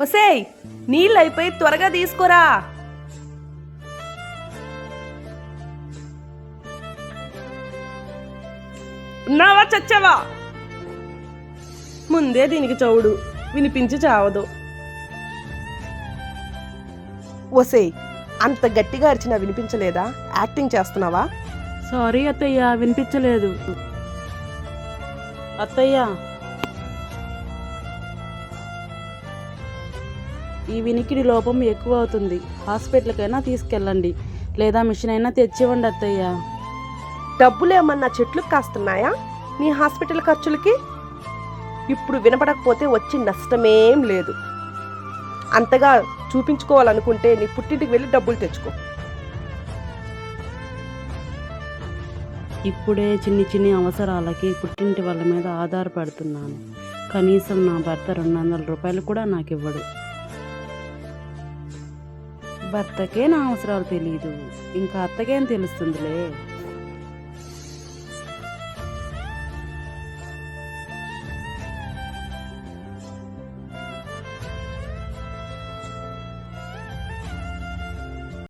ఒసేయ్ నీళ్ళు అయిపోయి త్వరగా తీసుకురా. ఉన్నావా చచ్చావా? ముందే దీనికి చౌడు వినిపించి చావదు. ఒసేయ్ అంత గట్టిగా అరిచినా వినిపించలేదా? యాక్టింగ్ చేస్తున్నావా? సారీ అత్తయ్య వినిపించలేదు. అత్తయ్య ఈ వినికిడి లోపం ఎక్కువ అవుతుంది హాస్పిటల్కైనా తీసుకెళ్ళండి. లేదా మిషన్ అయినా తెచ్చివ్వండి అత్తయ్య. డబ్బులు ఏమన్నా చెట్లకు కాస్తున్నాయా? నీ హాస్పిటల్ ఖర్చులకి? ఇప్పుడు వినపడకపోతే వచ్చి నష్టమేం లేదు. అంతగా చూపించుకోవాలనుకుంటే నీ పుట్టింటికి వెళ్ళి డబ్బులు తెచ్చుకో. ఇప్పుడే చిన్ని చిన్ని అవసరాలకి పుట్టింటి వాళ్ళ మీద ఆధారపడుతున్నాను. కనీసం నా భర్త రెండు వందల రూపాయలు కూడా నాకు ఇవ్వడు భర్తకే నా అవసరాలు తెలియదు ఇంకా అత్తకేం తెలుస్తుందిలే?